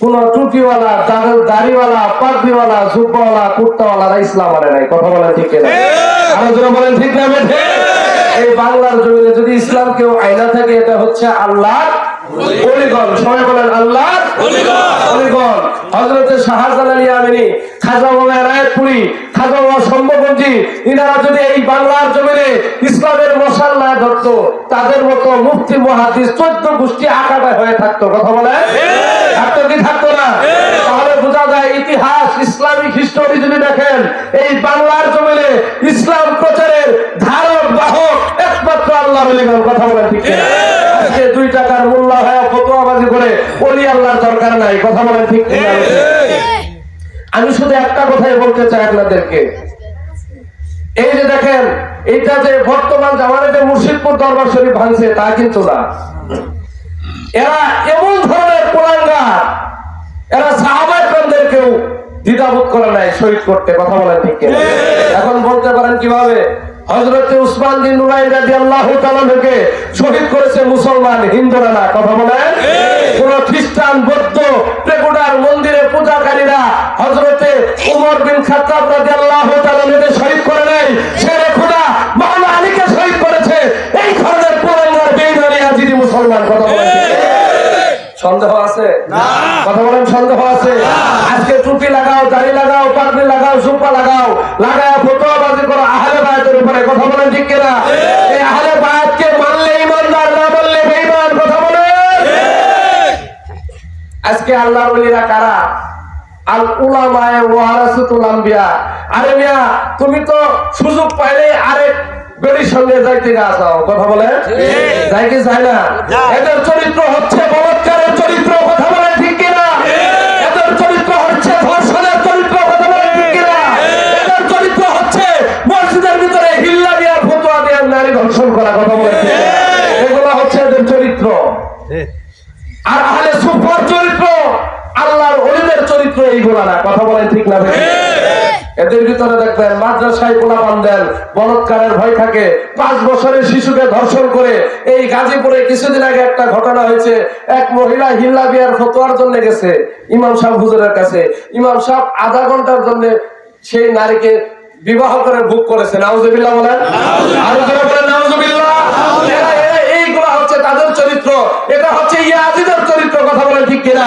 কোন টুপিওয়ালা দাড়ি- দাড়িওয়ালা পাগড়িওয়ালা জুব্বাওয়ালা কুর্তাওয়ালারা ইসলাম মানে নাই। কথা বলেন ঠিক না আলোচনা বলেন ঠিক না এই বাংলার জমিনে যদি ইসলাম কেউ আইনা থাকে এটা হচ্ছে আল্লাহ অলিগণ। সবাই বলেন আল্লাহ অলিগণ। হজরতে শাহজালাল ইয়ামিনী খাজা বাবা রায়তপুরি খাজা বাবা সম্ভবঞ্জি ইনারা যদি এই বাংলার জমিনে ইসলামের মশাল না ধরতো তাদের মতো মুফতি মহাদিস চোদ্দ গোষ্ঠী আকাটা হয়ে থাকতো। কথা বলে থাকতো কি থাকতো না? তাহলে বোঝা যায় ইতিহাস ইসলামিক হিস্টোরি যদি দেখেন এই বাংলার জমিনে ইসলাম প্রচারের ধারক বাহক একমাত্র আল্লাহ কথা বলেন ঠিক আজকে দুই টাকার মূল্য হয় ফতোয়াবাজি করে ওলি আল্লাহর দরকার নাই কথা বলেন ঠিক আমি শুধু একটা কথাই বলতে চাই আপনাদেরকে। এই যে দেখেন এটা যে বর্তমান জামানে যে মুর্শিদপুর দরবার শরীফ ভাঙছে তা কিন্তু না। এরা এমন ধরনের কোরআঙ্গার এরা সাহাবাইকরদেরকেও দ্বিধাবোধ করে নাই শহীদ করতে কথা বলেন ঠিক এখন বলতে পারেন কীভাবে? হজরতে উসমান শহীদ করেছে মুসলমান হিন্দুরা না কথা বলেন? কোন খ্রিস্টান বৌদ্ধ প্রেকুডার মন্দিরে পূজাকারীরা হজরতে উমর বিন শহীদ করে নাই শেরে খুদা মাওলানা আলীকে শহীদ করেছে এই ধরনের কোরআনের বেঈমানি আজিদি মুসলমান কথা বলেন ঠিক কিনা? সন্দেহ আছে? কথা বলেন সন্দেহ আছে? আজকে টুপি লাগাও দাড়ি লাগাও পাগড়ি লাগাও জুব্বা লাগাও লাগাও ফটোবাজি করো আহলে বায়াতের উপরে। কথা বলেন ঠিক কিনা? এই আহলে বায়াতকে মানলে ইমানদার না বললে বেঈমান কথা বলেন। আজকে আল্লাহর ওলিরা কারা? আল উলামায়ে ওয়ারাসাতুল আম্বিয়া আরে মিয়া তুমি তো সুযোগ পাইলে আরেক বেড়ির সঙ্গে যাইতে যাও কথা বলে যাই কি যায় না? এদের চরিত্র হচ্ছে বলৎকারের চরিত্র কথা বলে ঠিক কিনা? এদের চরিত্র হচ্ছে ধর্ষণের চরিত্র কথা বলে ঠিক কিনা? এদের চরিত্র হচ্ছে মসজিদের ভিতরে হিল্লা দেওয়ার ফতোয়া দেওয়ার নারী ধর্ষণ করা কথা বলে এগুলো হচ্ছে এদের চরিত্র। আর আহলে সুফার চরিত্র আল্লাহর অলিদের চরিত্র এইগুলা না কথা বলেন ঠিক না এদের ভিতরে দেখবেন মাদ্রাসায় পোলাপান দেন, বলৎকারের ভয় থাকে। পাঁচ বছরের শিশুকে ধর্ষণ করে এই গাজীপুরে কিছুদিন আগে একটা ঘটনা হয়েছে। এক মহিলা হিল্লা বিয়ার ফতোয়ার জন্য গেছে ইমাম সাহেব হুজুরের কাছে। ইমাম সাহেব আধা ঘণ্টার জন্য সেই নারীকে বিবাহ করে ভোগ করেছে। নাউজুবিল্লাহ বলেন। এইগুলা হচ্ছে তাদের চরিত্র। এটা হচ্ছে ইয়াজিদের চরিত্র, কথা বলেন ঠিক কিনা?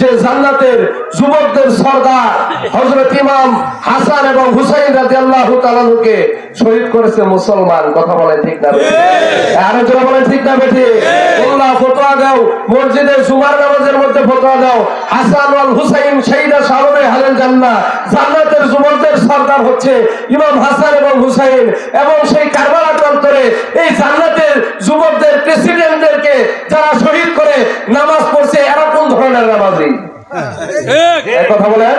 যে জান্নাতের যুবকদের সর্দার হযরত ইমাম হাসান এবং হুসাইন রাদিয়াল্লাহু তাআলাকে শহীদ করেছে মুসলমান। কথা বলে ঠিক না বেঠিক? আরও যারা বলে ঠিক না বেঠি? আল্লাহ ফতোয়া দাও। জুমার নামাজের মধ্যে ফতোয়া দাও। হাসান ওয়াল হুসাইন শাহিদা জান্নাহ জান্নাতের যুবকদের সর্দার হচ্ছে ইমাম হাসান এবং হুসাইন এবং সেই কারবালা প্রান্তরে এই জান্নাতের যুবকদের প্রেসিডেন্টদেরকে যারা শহীদ করে নামাজ পড়ছে এরা ধরনের নামাজি। কথা বলেন?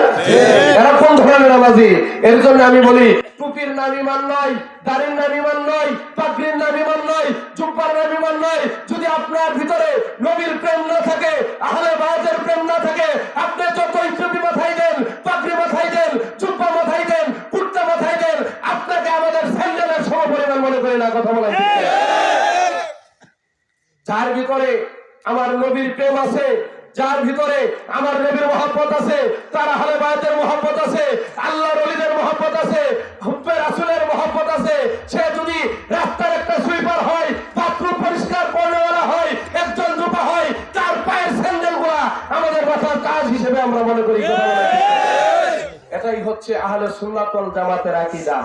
এরা কোন ধরনের নামাজি? এর জন্য আমি বলি টুপির নাম ইমান নয় দাড়ির নাম ইমান নয় পাগড়ির নাম ইমান নয় জুব্বার নাম ইমান নয়। যদি আপনার ভিতরে নবীর প্রেম না থাকে আহলে বায়াতের প্রেম না থাকে আপনি যতই টুপি মাথায় দেন পাগড়ি মাথায় দেন জুব্বা মাথায় দেন কুর্তা মাথায় দেন আপনাকে আমাদের স্যান্ডেলের সমপরিমাণ মনে করি না কথা বলেন যার ভিতরে আমার নবীর প্রেম আছে যার ভিতরে আমার নবীর মহব্বত আছে তার আহলে বায়াতের মহব্বত আছে আল্লাহর ওলিদের মহব্বত আছে হুব্বে রাসূলের মহব্বত আছে। সে যদি রাস্তার একটা সুইপার হয় বাথরুম পরিষ্কার করেওয়ালা হয় একজন রূপা হয় তার পায়ের স্যান্ডেলগুলা আমাদের মাথার কাজ হিসেবে আমরা মনে করি। এটাই হচ্ছে আহলে সুন্নাত ওয়াল জামাতের আকীদা।